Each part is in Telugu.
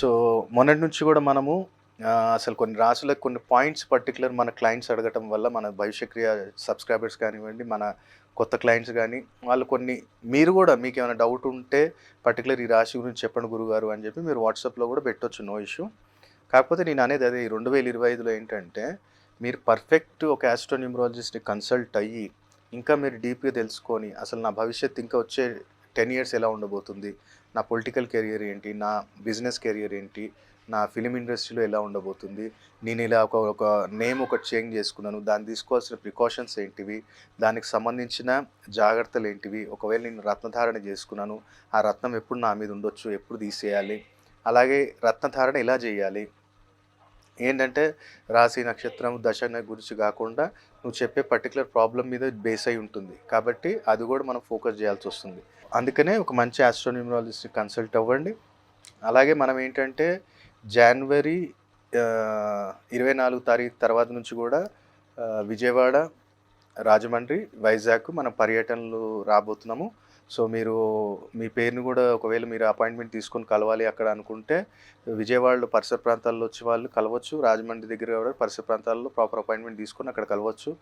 సో మొన్నటి నుంచి కూడా మనము అసలు కొన్ని రాసులకు కొన్ని పాయింట్స్ పర్టికులర్ మన క్లయింట్స్ అడగటం వల్ల మన భవిష్యక్రియ సబ్స్క్రైబర్స్ కానివ్వండి మన కొత్త క్లయింట్స్ కానీ వాళ్ళు కొన్ని మీరు కూడా మీకు ఏమైనా డౌట్ ఉంటే పర్టికులర్ ఈ రాశి గురించి చెప్పండి గురుగారు అని చెప్పి మీరు వాట్సాప్లో కూడా పెట్టొచ్చు నో ఇష్యూ. కాకపోతే నేను అనేది అదే ఈ రెండు వేల ఇరవై ఐదులో ఏంటంటే మీరు పర్ఫెక్ట్ ఒక ఆస్ట్రోన్యూమరాలజిస్ట్ని కన్సల్ట్ అయ్యి ఇంకా మీరు డీప్గా తెలుసుకొని అసలు నా భవిష్యత్తు ఇంకా వచ్చే టెన్ ఇయర్స్ ఎలా ఉండబోతుంది నా పొలిటికల్ కెరియర్ ఏంటి నా బిజినెస్ కెరియర్ ఏంటి నా ఫిలిం ఇండస్ట్రీలో ఎలా ఉండబోతుంది నేను ఇలా ఒక ఒక నేమ్ ఒకటి చేంజ్ చేసుకున్నాను దాన్ని తీసుకోవాల్సిన ప్రికాషన్స్ ఏంటివి దానికి సంబంధించిన జాగ్రత్తలు ఏంటివి ఒకవేళ నేను రత్నధారణ చేసుకున్నాను ఆ రత్నం ఎప్పుడు నా మీద ఉండొచ్చు ఎప్పుడు తీసేయాలి అలాగే రత్నధారణ ఎలా చేయాలి ఏంటంటే రాశి నక్షత్రం దశ గురించి కాకుండా నువ్వు చెప్పే పర్టికులర్ ప్రాబ్లం మీద బేస్ అయి ఉంటుంది కాబట్టి అది కూడా మనం ఫోకస్ చేయాల్సి వస్తుంది. అందుకనే ఒక మంచి ఆస్ట్రోన్యూమరాలజిస్ట్ కన్సల్ట్ అవ్వండి. అలాగే మనం ఏంటంటే జనవరి ఇరవై నాలుగు తారీఖు తర్వాత నుంచి కూడా విజయవాడ రాజమండ్రి వైజాగ్ మనం పర్యటనలు రాబోతున్నాము. సో మీరు మీ పేరుని కూడా ఒకవేళ మీరు అపాయింట్మెంట్ తీసుకొని కలవాలి అక్కడ అనుకుంటే విజయవాడలో పరిసర ప్రాంతాల్లో వచ్చి వాళ్ళు కలవచ్చు. రాజమండ్రి దగ్గర కూడా పరిసర ప్రాంతాల్లో ప్రాపర్ అపాయింట్మెంట్ తీసుకొని అక్కడ కలవచ్చు.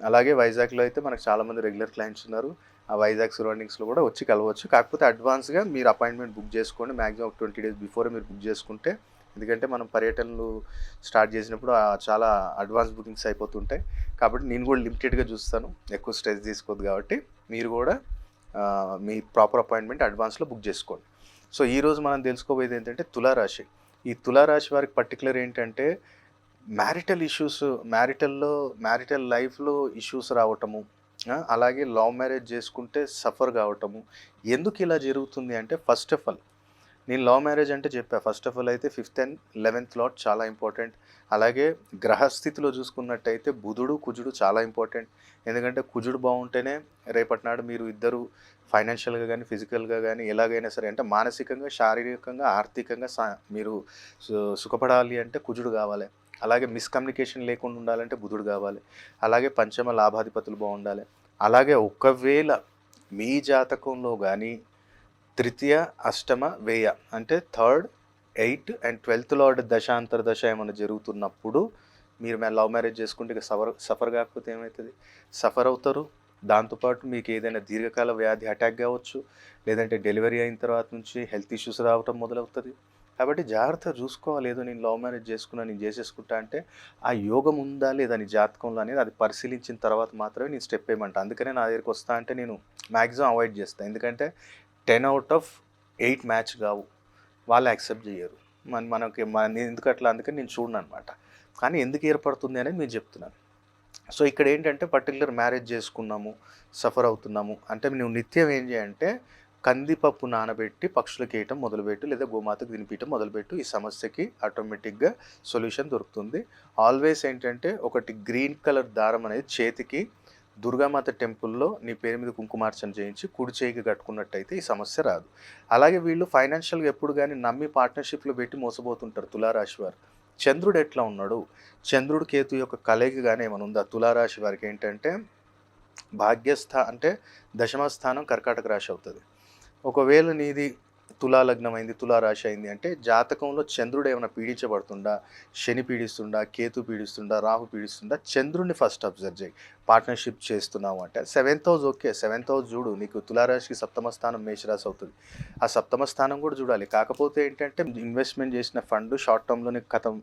అలాగే వైజాగ్లో అయితే మనకు చాలామంది రెగ్యులర్ క్లయింట్స్ ఉన్నారు. ఆ వైజాగ్ సరౌండింగ్స్లో కూడా వచ్చి కలవచ్చు. కాకపోతే అడ్వాన్స్గా మీరు అపాయింట్మెంట్ బుక్ చేసుకోండి మ్యాక్సిమం ఒక ట్వంటీ డేస్ బిఫోర్ మీరు బుక్ చేసుకుంటే ఎందుకంటే మనం పర్యటనలు స్టార్ట్ చేసినప్పుడు చాలా అడ్వాన్స్ బుకింగ్స్ అయిపోతుంటాయి. కాబట్టి నేను కూడా లిమిటెడ్గా చూస్తాను. ఎక్కువ స్ట్రెస్ తీసుకోవద్దు కాబట్టి మీరు కూడా మీ ప్రాపర్ అపాయింట్మెంట్ అడ్వాన్స్లో బుక్ చేసుకోండి. సో ఈరోజు మనం తెలుసుకోబోయేది ఏంటంటే తులారాశి. ఈ తులారాశి వారికి పర్టికులర్ ఏంటంటే మ్యారిటల్ ఇష్యూస్ మ్యారిటల్లో మ్యారిటల్ లైఫ్లో ఇష్యూస్ రావటము అలాగే లవ్ మ్యారేజ్ చేసుకుంటే సఫర్ కావటము ఎందుకు ఇలా జరుగుతుంది అంటే ఫస్ట్ ఆఫ్ ఆల్ నేను లవ్ మ్యారేజ్ అంటే చెప్పా ఫస్ట్ ఆఫ్ ఆల్ అయితే ఫిఫ్త్ అండ్ లెవెన్త్ లాట్ చాలా ఇంపార్టెంట్ అలాగే గ్రహస్థితిలో చూసుకున్నట్టయితే బుధుడు కుజుడు చాలా ఇంపార్టెంట్ ఎందుకంటే కుజుడు బాగుంటేనే రేపటి నాడు మీరు ఇద్దరు ఫైనాన్షియల్గా కానీ ఫిజికల్గా కానీ ఎలాగైనా సరే అంటే మానసికంగా శారీరకంగా ఆర్థికంగా సా- మీరు సుఖపడాలి అంటే కుజుడు కావాలి. అలాగే మిస్కమ్యూనికేషన్ లేకుండా ఉండాలంటే బుధుడు కావాలి. అలాగే పంచమ లాభాధిపతులు బాగుండాలి. అలాగే ఒకవేళ మీ జాతకంలో కానీ తృతీయ అష్టమ వేయ అంటే third eight and twelfth lord దశాంతర దశ ఏమైనా జరుగుతున్నప్పుడు మీరు మే లవ్ మ్యారేజ్ చేసుకుంటే ఇక సఫర్ సఫర్ కాకపోతే ఏమవుతుంది సఫర్ అవుతారు. దాంతోపాటు మీకు ఏదైనా దీర్ఘకాల వ్యాధి అటాక్ కావచ్చు. లేదంటే డెలివరీ అయిన తర్వాత నుంచి హెల్త్ ఇష్యూస్ రావటం మొదలవుతుంది. కాబట్టి జాగ్రత్త చూసుకోవాలి. ఏదో నేను లవ్ మ్యారేజ్ చేసుకున్నా నేను చేసేసుకుంటా అంటే ఆ యోగం ఉందా లేదా నీ జాతకంలో అనేది అది పరిశీలించిన తర్వాత మాత్రమే నేను స్టెప్ వేయమంటా అందుకనే నా దగ్గరికి వస్తా అంటే నేను మ్యాక్సిమం అవాయిడ్ చేస్తాను ఎందుకంటే ten out of eight match కావు. వాళ్ళు యాక్సెప్ట్ చేయరు మన మనకి మన ఎందుకు అట్లా? అందుకని నేను చూడను అనమాట కానీ ఎందుకు ఏర్పడుతుంది అనేది నేను చెప్తున్నాను. సో ఇక్కడ ఏంటంటే పర్టికులర్ మ్యారేజ్ చేసుకున్నాము సఫర్ అవుతున్నాము. అంటే నువ్వు నిత్యం ఏం చేయంటే కందిపప్పు నానబెట్టి పక్షులకు వేయటం మొదలుపెట్టు లేదా గోమాతకు తినిపించడం మొదలుపెట్టు ఈ సమస్యకి ఆటోమేటిక్గా సొల్యూషన్ దొరుకుతుంది. ఆల్వేస్ ఏంటంటే ఒకటి గ్రీన్ కలర్ దారం అనేది చేతికి దుర్గామాత టెంపుల్లో నీ పేరు మీద కుంకుమార్చన చేయించి కుడి చేయికి కట్టుకున్నట్టయితే ఈ సమస్య రాదు. అలాగే వీళ్ళు ఫైనాన్షియల్గా ఎప్పుడు కానీ నమ్మి పార్ట్నర్షిప్లో పెట్టి మోసపోతుంటారు తులారాశి వారు. చంద్రుడు ఎట్లా ఉన్నాడు? చంద్రుడు కేతు యొక్క కలయిక కానీ ఏమైనా ఉందా? తులారాశి వారికి ఏంటంటే భాగ్యస్థ అంటే దశమ స్థానం కర్కాటక రాశి అవుతుంది. ఒకవేళ నీది తులాలగ్నం అయింది తులారాశి అయింది అంటే జాతకంలో చంద్రుడు ఏమైనా పీడించబడుతుండా శని పీడిస్తుండా కేతు పీడిస్తుండా రాహు పీడిస్తుండా చంద్రుడిని ఫస్ట్ అబ్జర్వ్ చేయి. పార్ట్నర్షిప్ చేస్తున్నావు అంటే seventh house okay seventh house చూడు నీకు తులారాశికి సప్తమ స్థానం మేషరాశి అవుతుంది. ఆ సప్తమ స్థానం కూడా చూడాలి. కాకపోతే ఏంటంటే ఇన్వెస్ట్మెంట్ చేసిన ఫండ్ షార్ట్ టర్మ్లోనే కథం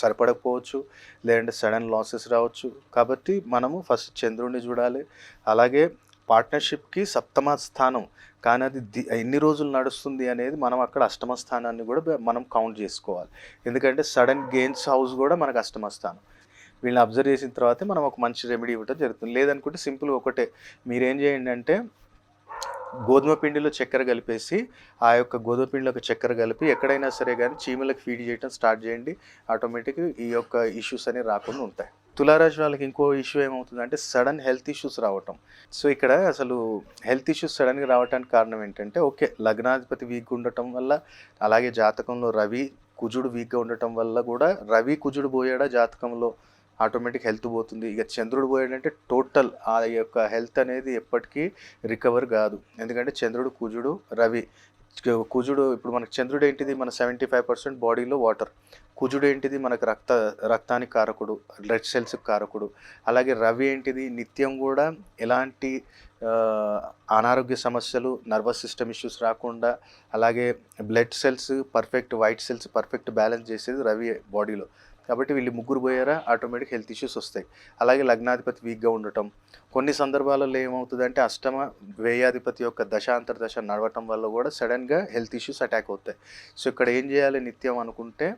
సరిపడకపోవచ్చు లేదంటే సడన్ లాసెస్ రావచ్చు. కాబట్టి మనము ఫస్ట్ చంద్రుడిని చూడాలి. అలాగే పార్ట్నర్షిప్కి సప్తమ స్థానం. కానీ అది ఎన్ని రోజులు నడుస్తుంది అనేది మనం అక్కడ అష్టమ స్థానాన్ని కూడా మనం కౌంట్ చేసుకోవాలి. ఎందుకంటే సడన్ గెయిన్స్ హౌస్ కూడా మనకు అష్టమ స్థానం. వీళ్ళని అబ్జర్వ్ చేసిన తర్వాతే మనం ఒక మంచి రెమెడీ ఇవ్వటం జరుగుతుంది. లేదనుకుంటే సింపుల్ ఒకటే. మీరేం చేయండి అంటే గోధుమ పిండిలో చక్కెర కలిపేసి ఆ యొక్క గోధుమ పిండిలో ఒక చక్కెర కలిపి ఎక్కడైనా సరే కానీ చీమలకు ఫీడ్ చేయడం స్టార్ట్ చేయండి. ఆటోమేటిక్గా ఈ యొక్క ఇష్యూస్ అనేవి రాకుండా ఉంటాయి. తులారాశి వాళ్ళకి ఇంకో ఇష్యూ ఏమవుతుందంటే సడన్ హెల్త్ ఇష్యూస్ రావటం. సో ఇక్కడ అసలు హెల్త్ ఇష్యూస్ సడన్గా రావడానికి కారణం ఏంటంటే ఓకే లగ్నాధిపతి వీక్గా ఉండటం వల్ల అలాగే జాతకంలో రవి కుజుడు వీక్గా ఉండటం వల్ల కూడా రవి కుజుడు పోయాడా జాతకంలో ఆటోమేటిక్ హెల్త్ పోతుంది. ఇక చంద్రుడు పోయాడంటే టోటల్ ఆ యొక్క హెల్త్ అనేది ఎప్పటికీ రికవర్ కాదు. ఎందుకంటే చంద్రుడు కుజుడు రవి కుజుడు ఇప్పుడు మనకు చంద్రుడు ఏంటిది? మన సెవెంటీ ఫైవ్ పర్సెంట్ బాడీలో వాటర్. కుజుడు ఏంటిది? మనకు రక్త రక్తానికి కారకుడు బ్లడ్ సెల్స్కి కారకుడు. అలాగే రవి ఏంటిది? నిత్యం కూడా ఎలాంటి అనారోగ్య సమస్యలు నర్వస్ సిస్టమ్ ఇష్యూస్ రాకుండా అలాగే blood cells perfect white cells perfect balance చేసేది రవి బాడీలో. కాబట్టి వీళ్ళు ముగ్గురు పోయారా? ఆటోమేటిక్ హెల్త్ ఇష్యూస్ వస్తాయి. అలాగే లగ్నాధిపతి వీక్గా ఉండటం. కొన్ని సందర్భాలలో ఏమవుతుందంటే అష్టమ వ్యయాధిపతి యొక్క దశాంతర దశ నడవటం వల్ల కూడా సడన్గా హెల్త్ ఇష్యూస్ అటాక్ అవుతాయి. సో ఇక్కడ ఏం చేయాలి నిత్యం అనుకుంటే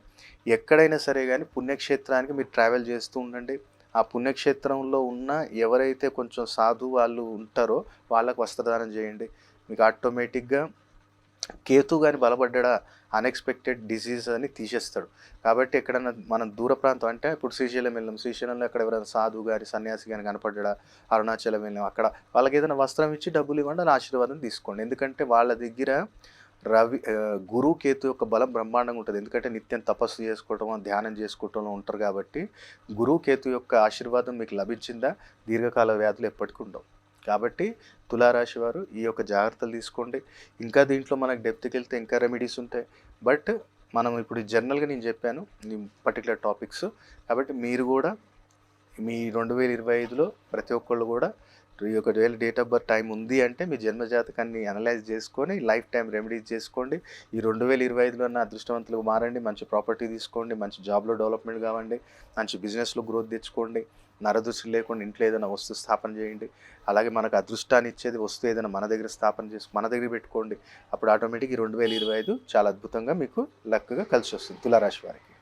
ఎక్కడైనా సరే కానీ పుణ్యక్షేత్రానికి మీరు ట్రావెల్ చేస్తూ ఉండండి. ఆ పుణ్యక్షేత్రంలో ఉన్న ఎవరైతే కొంచెం సాధు వాళ్ళు ఉంటారో వాళ్ళకు వస్త్రదానం చేయండి. మీకు ఆటోమేటిక్గా కేతు కానీ బలపడ్డా అన్ఎక్స్పెక్టెడ్ డిసీజ్ అని తీసేస్తాడు. కాబట్టి ఎక్కడన్నా మనం దూర ప్రాంతం అంటే ఇప్పుడు శ్రీశైలం వెళ్ళాం శ్రీశైలంలో ఎక్కడ ఎవరైనా సాధు గారి సన్యాసి కానీ కనపడ్డా అరుణాచలం వెళ్ళాం అక్కడ వాళ్ళకి ఏదైనా వస్త్రం ఇచ్చి డబ్బులు ఇవ్వండి వాళ్ళ ఆశీర్వాదం తీసుకోండి. ఎందుకంటే వాళ్ళ దగ్గర రవి ఆ, గురు కేతు యొక్క బలం బ్రహ్మాండంగా ఉంటుంది. ఎందుకంటే నిత్యం తపస్సు చేసుకోవటం ధ్యానం చేసుకోవటంలో ఉంటారు కాబట్టి గురువు కేతు యొక్క ఆశీర్వాదం మీకు లభించిందా? దీర్ఘకాల వ్యాధులు ఎప్పటికీ ఉండవు. కాబట్టి తులారాశి వారు ఈ యొక్క జాగ్రత్తలు తీసుకోండి. ఇంకా దీంట్లో మనకు డెప్త్కి వెళ్తే ఇంకా రెమెడీస్ ఉంటాయి. బట్ మనం ఇప్పుడు జనరల్గా నేను చెప్పాను ఈ పర్టికులర్ టాపిక్స్ కాబట్టి మీరు కూడా మీ రెండు వేల ఇరవై ఐదులో ప్రతి ఒక్కళ్ళు కూడా ఈ యొక్క వేల డేట్ ఆఫ్ బర్త్ టైం ఉంది అంటే మీ జన్మ జాతకాన్ని అనలైజ్ చేసుకొని లైఫ్ టైం రెమెడీస్ చేసుకోండి. ఈ రెండు వేల ఇరవై ఐదులో ఉన్న అదృష్టవంతులు మారండి. మంచి ప్రాపర్టీ తీసుకోండి. మంచి జాబ్లో డెవలప్మెంట్ కావండి. మంచి బిజినెస్లో గ్రోత్ తెచ్చుకోండి. నరదృష్టి లేకుండా ఇంట్లో ఏదైనా వస్తువు స్థాపన చేయండి. అలాగే మనకు అదృష్టాన్ని ఇచ్చేది వస్తువు ఏదైనా మన దగ్గర స్థాపన చేసి మన దగ్గర పెట్టుకోండి. అప్పుడు ఆటోమేటిక్ ఈ రెండు వేల ఇరవై ఐదు చాలా అద్భుతంగా మీకు లక్గా కలిసి వస్తుంది తులారాశి వారికి.